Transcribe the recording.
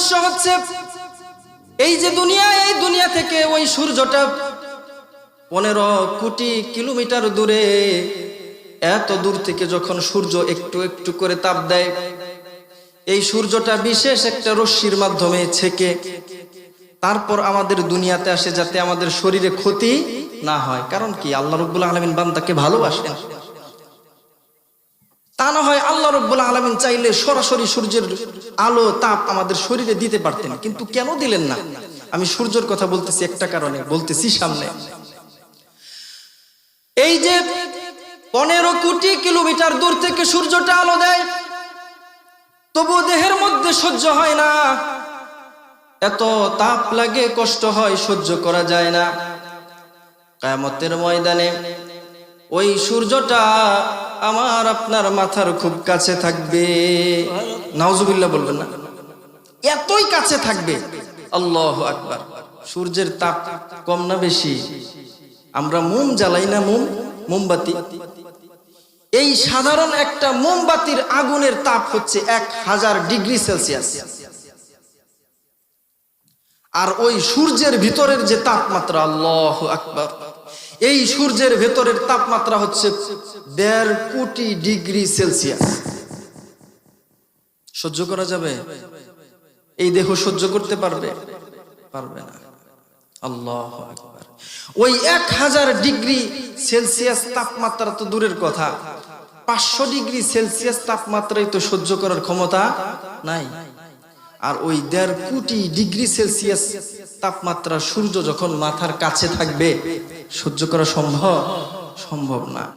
উদ্দেশ্য হচ্ছে এই যে দুনিয়া, এই দুনিয়া থেকে ওই সূর্যটা পনেরো কোটি কিলোমিটার দূরে, এত দূর থেকে যখন সূর্য একটু একটু করে তাপ দেয়, এই সূর্যটা বিশেষ একটা রশ্মির মাধ্যমে ছেকে, তারপর আমাদের দুনিয়াতে আসে যাতে আমাদের শরীরে ক্ষতি না হয়। কারণ কি? আল্লাহ রব্বুল আলমিন বান্দাকে ভালোবাসেন। আল্লাহ রব্বুল আলমিন চাইলে সরাসরি সূর্যের আলো, তাপ আমাদের শরীরে দিতে পারতেন, কিন্তু কেন দিলেন না? আমি সূর্যের কথা বলতেছি একটা কারণে, বলতেছি সামনে। এই যে পনেরো কোটি কিলোমিটার দূর থেকে সূর্যটা আলো দেয় তবু দেহের মধ্যে সহ্য হয় না। এত তাপ লাগে, কষ্ট হয়, সহ্য করা যায় না। কায়ামতের ময়দানে ওই সূর্যটা আমার আপনার মাথার খুব কাছে থাকবে। নাউজুবিল্লাহ বলবেন না। এতই কাছে থাকবে। আল্লাহ আকবার। সূর্যের তাপ কম না বেশি। আমরা মোম জ্বালাই না মোম, মোমবাতি। এই সাধারণ একটা মোমবাতির আগুনের তাপ হচ্ছে এক হাজার ডিগ্রি সেলসিয়াস। আর ওই সূর্যের ভিতরের যে তাপমাত্রা, আল্লাহ আকবার। এই সূর্যের ভেতরের তাপমাত্রা হচ্ছে দেড় কোটি ডিগ্রি সেলসিয়াস। সহ্য করা যাবে? এই দেহ সহ্য করতে পারবে? পারবে না। আল্লাহ ওই এক হাজার ডিগ্রি সেলসিয়াস তাপমাত্রা তো দূরের কথা। পাঁচশো ডিগ্রি সেলসিয়াস তাপমাত্রায় তো সহ্য করার ক্ষমতা নাই। আর ওই দেড় কোটি ডিগ্রি সেলসিয়াস তাপমাত্রা সূর্য যখন মাথার কাছে থাকবে সহ্য করা সম্ভব? সম্ভব না।